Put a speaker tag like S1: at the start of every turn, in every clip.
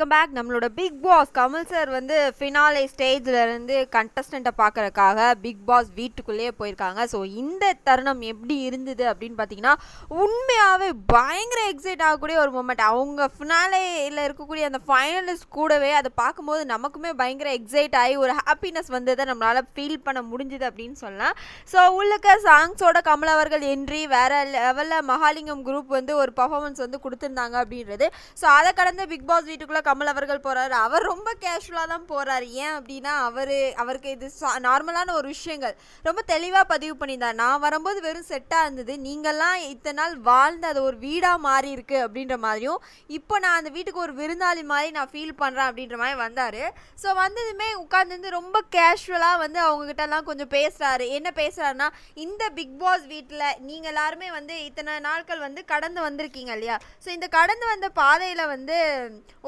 S1: Welcome back நம்மளோட Bigg Boss Kamal sir வந்து finale ஸ்டேஜில் இருந்து கண்டஸ்டண்ட்டை பார்க்குறக்காக பிக் பாஸ் வீட்டுக்குள்ளேயே போயிருக்காங்க. ஸோ இந்த தருணம் எப்படி இருந்தது அப்படின்னு பார்த்தீங்கன்னா உண்மையாகவே பயங்கர எக்ஸைட் ஆகக்கூடிய ஒரு மூமெண்ட் அவங்க ஃபினாலேயில் இருக்கக்கூடிய அந்த ஃபைனலிஸ்ட் கூடவே அதை பார்க்கும்போது நமக்குமே பயங்கர எக்ஸைட் ஆகி ஒரு ஹாப்பினஸ் வந்ததை நம்மளால் ஃபீல் பண்ண முடிஞ்சுது அப்படின்னு சொல்லலாம். ஸோ உள்ளுக்க சாங்ஸோட கமல் அவர்கள் என்ட்ரி வேற லெவலில் மகாலிங்கம் குரூப் வந்து ஒரு பர்ஃபார்மன்ஸ் வந்து கொடுத்துருந்தாங்க அப்படின்றது. ஸோ அதை கடந்து பிக் பாஸ் வீட்டுக்குள்ளே கமல் அவர்கள் போகிறாரு அவர் ரொம்ப கேஷுவலாக தான் போகிறாரு ஏன் அப்படின்னா அவர் அவருக்கு இது நார்மலான ஒரு விஷயங்கள். ரொம்ப தெளிவாக பதிவு பண்ணியிருந்தார். நான் வரும்போது வெறும் செட்டாக இருந்தது. நீங்கள்லாம் இத்தனை நாள் வாழ்ந்து அது ஒரு வீடாக மாறி இருக்கு அப்படின்ற மாதிரியும் இப்போ நான் அந்த வீட்டுக்கு ஒரு விருந்தாளி மாதிரி நான் ஃபீல் பண்ணுறேன் அப்படின்ற மாதிரி வந்தார். ஸோ வந்ததுமே உட்காந்துருந்து ரொம்ப கேஷுவலாக வந்து அவங்கக்கிட்டலாம் கொஞ்சம் பேசுகிறாரு என்ன பேசுகிறாருன்னா இந்த பிக் பாஸ் வீட்டில் நீங்கள் எல்லாருமே வந்து இத்தனை நாட்கள் வந்து கடந்து வந்திருக்கீங்க இல்லையா? ஸோ இந்த கடந்து வந்த பாதையில் வந்து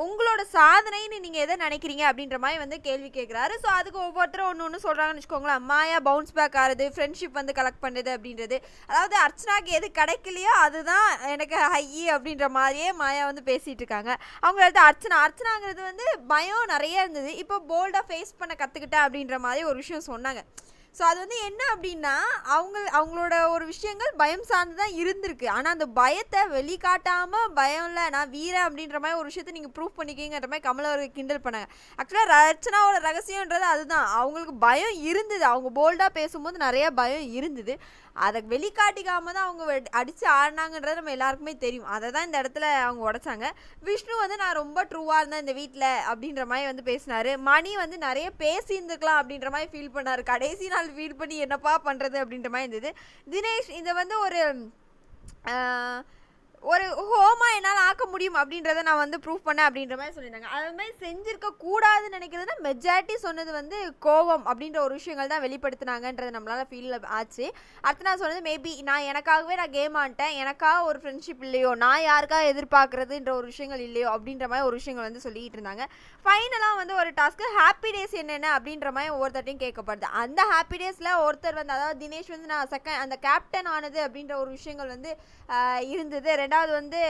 S1: உங்களோட சாதனைன்னு நீங்கள் எதை நினைக்கிறீங்க அப்படின்ற மாதிரி வந்து கேள்வி கேட்குறாரு ஸோ அதுக்கு ஒவ்வொருத்தரும் ஒன்று ஒன்று சொல்கிறாங்கன்னு வச்சுக்கோங்களேன். மாயா பவுன்ஸ் பேக் ஆகுது ஃப்ரெண்ட்ஷிப் வந்து கலெக்ட் பண்ணுறது அப்படின்றது. அதாவது அர்ச்சனாக்கு எது கிடைக்கலையோ அதுதான் எனக்கு ஹை அப்படின்ற மாதிரியே மாயா வந்து பேசிகிட்டு இருக்காங்க. அவங்க அடுத்து அர்ச்சனா அர்ச்சனாங்கிறது வந்து பயம் நிறைய இருந்தது. இப்போ போல்டாக ஃபேஸ் பண்ண கற்றுக்கிட்டேன் அப்படின்ற மாதிரி ஒரு விஷயம் சொன்னாங்க. ஸோ அது வந்து என்ன அப்படின்னா அவங்க அவங்களோட ஒரு விஷயங்கள் பயம் சார்ந்து தான் இருந்திருக்கு. ஆனால் அந்த பயத்தை வெளிக்காட்டாமல் பயம் இல்லை நான் வீரன் அப்படின்ற மாதிரி ஒரு விஷயத்தை நீங்கள் ப்ரூவ் பண்ணிக்கிங்கிற மாதிரி கமல் அவர்கள் கிண்டல் பண்ணாங்க. ஆக்சுவலாக ரச்சனாவோட ரகசியன்றது அதுதான். அவங்களுக்கு பயம் இருந்தது. அவங்க போல்டாக பேசும்போது நிறைய பயம் இருந்தது. அதை வெளிக்காட்டிக்காம தான் அவங்க அடித்து ஆடினாங்கன்றது நம்ம எல்லாருக்குமே தெரியும். அதை தான் இந்த இடத்துல அவங்க உடைச்சாங்க. விஷ்ணு வந்து நான் ரொம்ப ட்ரூவாக இருந்தேன் இந்த வீட்டில் அப்படின்ற மாதிரி வந்து பேசினார். மணி வந்து நிறைய பேசியிருந்துருக்கலாம் அப்படின்ற மாதிரி ஃபீல் பண்ணார். கடைசி நாள் ஃபீல் பண்ணி என்னப்பா பண்ணுறது அப்படின்ற மாதிரி இருந்தது. தினேஷ் இதை வந்து ஒரு ஆஹ், ஒரு ஹோமா ஆக்க முடியும் அப்படின்றத நான் வந்து ப்ரூவ் பண்ணேன் அப்படின்ற மாதிரி சொல்லியிருந்தாங்க. அது மாதிரி செஞ்சிருக்க கூடாதுன்னு நினைக்கிறதுனா மெஜாரிட்டி சொன்னது வந்து கோவம் அப்படின்ற ஒரு விஷயங்கள் தான் வெளிப்படுத்தினாங்கன்றது நம்மளால ஃபீல் ஆச்சு. அடுத்து நான் சொன்னது மேபி நான் எனக்காகவே நான் கேம் ஆன்ட்டேன் எனக்காக ஒரு ஃப்ரெண்ட்ஷிப் இல்லையோ நான் யாருக்காக எதிர்பார்க்கறதுன்ற ஒரு விஷயங்கள் இல்லையோ அப்படின்ற மாதிரி ஒரு விஷயங்கள் வந்து சொல்லிட்டு இருந்தாங்க. ஃபைனலாக வந்து ஒரு டாஸ்க்கு ஹாப்பி டேஸ் என்னென்ன அப்படின்ற மாதிரி ஒவ்வொருத்தட்டையும் கேட்கப்படுது. அந்த ஹாப்பி டேஸில் ஒருத்தர் வந்து அதாவது தினேஷ் வந்து நான் செகண்ட் அந்த கேப்டன் ஆனது அப்படின்ற ஒரு விஷயங்கள் வந்து இருந்தது. ரெண்டாவது வந்து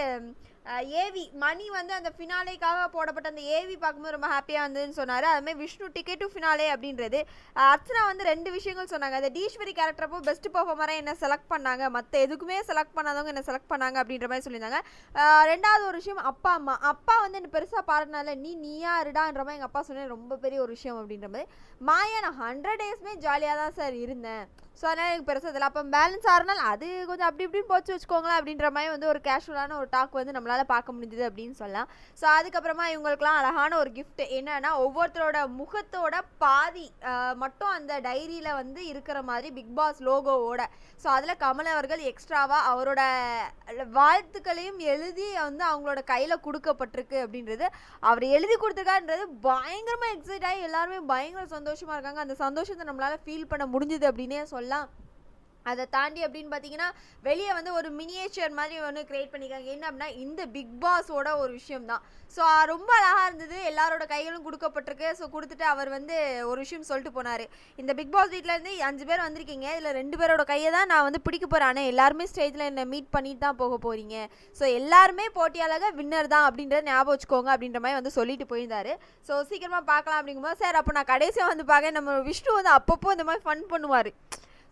S1: ஏவி மணி வந்து அந்த ஃபினாலேக்காக போடப்பட்ட அந்த ஏவி பார்க்கும்போது ரொம்ப ஹாப்பியாக இருந்ததுன்னு சொன்னார். அதுமாதிரி விஷ்ணு டிக்கெட் டு ஃபினாலே அப்படின்றது. அர்ச்சனா வந்து ரெண்டு விஷயங்கள் சொன்னாங்க. அந்த டீஸ்வரி கேரக்டர் அப்போ பெஸ்ட் பர்ஃபார்மராக என்ன செலக்ட் பண்ணாங்க. மற்ற எதுக்குமே செலக்ட் பண்ணாதவங்க என்ன செலக்ட் பண்ணாங்க அப்படின்ற மாதிரி சொல்லியிருந்தாங்க. ரெண்டாவது ஒரு விஷயம் அப்பா அம்மா. அப்பா வந்து என்ன பெருசாக பாடுறதுனால நீ நீயா இருடான்ற மாதிரி எங்கள் அப்பா சொன்னேன் ரொம்ப பெரிய ஒரு விஷயம் அப்படின்ற மாதிரி. மாயா நான் ஹண்ட்ரட் டேஸ்மே ஜாலியாக தான் சார் இருந்தேன். ஸோ அதனால் எனக்கு பெருசாக இதில் அப்போ பேலன்ஸ் ஆறுனால் அது கொஞ்சம் அப்படி இப்படின்னு போச்சு வச்சுக்கோங்களேன் அப்படின்ற மாதிரி வந்து ஒரு கேஷுவலான ஒரு டாக் வந்து நம்மளால் பார்க்க முடிஞ்சுது அப்படின்னு சொல்லலாம். ஸோ அதுக்கப்புறமா இவங்களுக்குலாம் அழகான ஒரு கிஃப்ட் என்னன்னா ஒவ்வொருத்தரோட முகத்தோட பாதி மட்டும் அந்த டைரியில் வந்து இருக்கிற மாதிரி பிக் பாஸ் லோகோவோட ஸோ அதில் கமல் அவர்கள் எக்ஸ்ட்ராவாக அவரோட வாழ்த்துக்களையும் எழுதி வந்து அவங்களோட கையில் கொடுக்கப்பட்டிருக்கு அப்படின்றது அவர் எழுதி கொடுத்துருக்காருன்றது பயங்கரமாக எக்ஸைட் ஆகி எல்லாருமே பயங்கர சந்தோஷமாக இருக்காங்க. அந்த சந்தோஷத்தை நம்மளால் ஃபீல் பண்ண முடிஞ்சுது அப்படின்னே சொல்லலாம். அதை தாண்டி அப்படின்னு பார்த்தீங்கன்னா வெளியே வந்து ஒரு மினியேச்சர் மாதிரி ஒன்று கிரியேட் பண்ணியிருக்காங்க என்ன அப்படின்னா இந்த பிக் பாஸோட ஒரு விஷயம் தான் ஸோ ரொம்ப அழகாக இருந்தது. எல்லாரோட கைகளும் கொடுக்கப்பட்டிருக்கு. ஸோ கொடுத்துட்டு அவர் வந்து ஒரு விஷயம் சொல்லிட்டு போனார். இந்த பிக் பாஸ் வீட்டிலேருந்து அஞ்சு பேர் வந்திருக்கீங்க. இதில் ரெண்டு பேரோட கையை தான் நான் வந்து பிடிக்க போகிறேன் ஆனால் எல்லாருமே ஸ்டேஜில் என்னை மீட் பண்ணிட்டு தான் போக போகிறீங்க ஸோ எல்லாருமே போட்டியாளர்கள் வின்னர் தான் அப்படின்றத ஞாபகம் வச்சுக்கோங்க அப்படின்ற மாதிரி வந்து சொல்லிட்டு போயிருந்தார். ஸோ சீக்கிரமாக பார்க்கலாம் அப்படிங்கும்போது சார் அப்போ நான் கடைசியாக வந்து பார்க்க நம்ம விஷ்ணு வந்து அப்பப்போ இந்த மாதிரி ஃபன் பண்ணுவார்.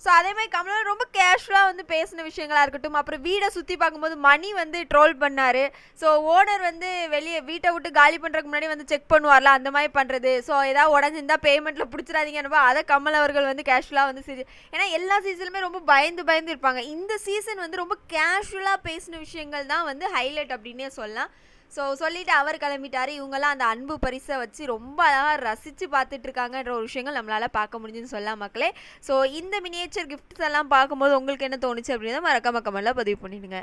S1: ஸோ அதே மாதிரி கமலன் ரொம்ப கேஷுவலாக வந்து பேசின விஷயங்களாக இருக்கட்டும். அப்புறம் வீடை சுற்றி பார்க்கும்போது மணி வந்து ட்ரோல் பண்ணார். ஸோ ஓனர் வந்து வெளியே வீட்டை விட்டு காலி பண்ணுறதுக்கு முன்னாடி வந்து செக் பண்ணுவார்ல அந்த மாதிரி பண்ணுறது ஸோ ஏதாவது உடஞ்சிருந்தா பேமெண்ட்டில் பிடிச்சிடாதீங்கன்னு அதை கமல் அவர்கள் வந்து கேஷுவலாக வந்து சரி ஏன்னா எல்லா சீசனுமே ரொம்ப பயந்து பயந்து இருப்பாங்க. இந்த சீசன் வந்து ரொம்ப கேஷுவலாக பேசின விஷயங்கள் தான் வந்து ஹைலைட் அப்படின்னே சொல்லலாம். ஸோ சொல்லிட்டு அவர் கிளம்பிட்டாரு. இவங்கெல்லாம் அந்த அன்பு பரிசை வச்சு ரொம்ப அழகாக ரசித்து பார்த்துட்டு இருக்காங்கன்ற ஒரு விஷயங்கள் நம்மளால் பார்க்க முடிஞ்சுன்னு சொல்லலாம் மக்களே. ஸோ இந்த மினியேச்சர் கிஃப்ட்ஸ் எல்லாம் பார்க்கும்போது உங்களுக்கு என்ன தோணுச்சு அப்படின்னா மறக்காம கமெண்ட்ல பதிவு பண்ணிடுங்க.